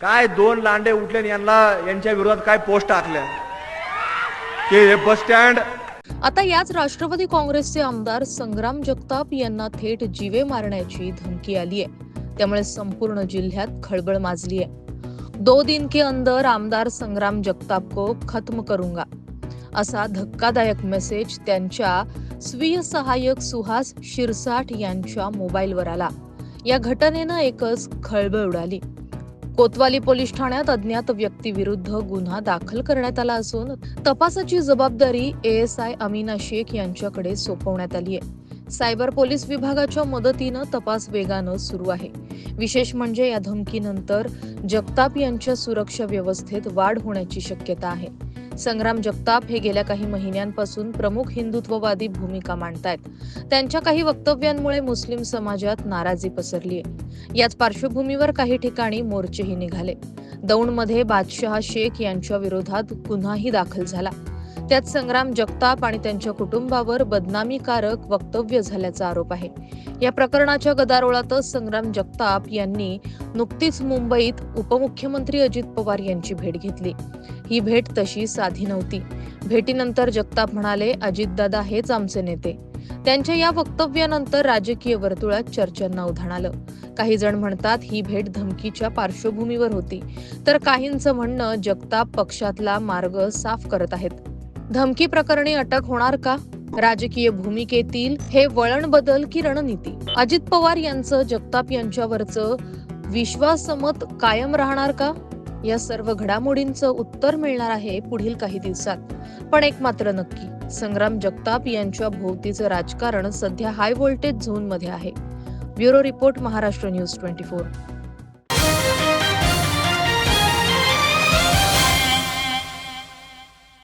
काय दोन लांडे उठले यांना यांच्या विरोधात काय पोस्ट टाकल्या हे बस स्टँड. आता याच राष्ट्रवादी काँग्रेसचे आमदार संग्राम जगताप यांना थेट जीवे मारण्याची धमकी आली आहे त्यामुळे संपूर्ण जिल्ह्यात खळबळ माजली आहे दो दिन के अंदर आमदार संग्राम जगताप को खत्म करूंगा. असा धक्कादायक मेसेज त्यांच्या स्वीय सहाय्यक सुहास शिरसाठ यांच्या मोबाईलवर आला. या घटनेनं एकच खळबळ उडाली. कोतवाली पोलीस ठाण्यात अज्ञात व्यक्तीविरुद्ध गुन्हा दाखल करण्यात आला असून तपासाची जबाबदारी एएसआय अमीना शेख यांच्याकडे सोपवण्यात आली आहे. सायबर पोलीस विभागाच्या मदतीनं तपास वेगानं सुरू आहे. विशेष म्हणजे या धमकीनंतर जगताप यांच्या सुरक्षा व्यवस्थेत वाढ होण्याची शक्यता आहे. संग्राम जगताप हे गेल्या काही महिन्यांपासून प्रमुख हिंदुत्ववादी भूमिका मांडतायत. त्यांच्या काही वक्तव्यांमुळे मुस्लिम समाजात नाराजी पसरली आहे याच पार्श्वभूमीवर काही ठिकाणी मोर्चेही निघाले. दौंडमध्ये बादशहा शेख यांच्या विरोधात गुन्हाही दाखल झाला. त्यात संग्राम जगताप आणि त्यांच्या कुटुंबावर बदनामीकारक वक्तव्य झाल्याचा आरोप आहे. या प्रकरणाच्या गदारोळातच संग्राम जगताप यांनी नुकतीच मुंबईत उपमुख्यमंत्री अजित पवार यांची भेट घेतली. ही भेट तशी साधी नव्हती. भेटीनंतर जगताप म्हणाले अजितदादा हेच आमचे नेते. त्यांच्या या वक्तव्यानंतर राजकीय वर्तुळात चर्चांना उधाण आलं. काही जण म्हणतात ही भेट धमकीच्या पार्श्वभूमीवर होती. तर काहींचं म्हणणं जगताप पक्षातला मार्ग साफ करत आहेत. धमकी प्रकरणी अटक होणार का? राजकीय भूमिकेतील हे वळण बदल की रणनीती? अजित पवार यांचं जगताप यांच्यावरचं विश्वासमत कायम राहणार का? या सर्व घडामोडींचं उत्तर मिळणार आहे पुढील काही दिवसात. पण एक मात्र नक्की संग्राम जगताप यांच्या भोवतीचं राजकारण सध्या हाय व्होल्टेज झोनमध्ये आहे. Bureau report Maharashtra news twenty four.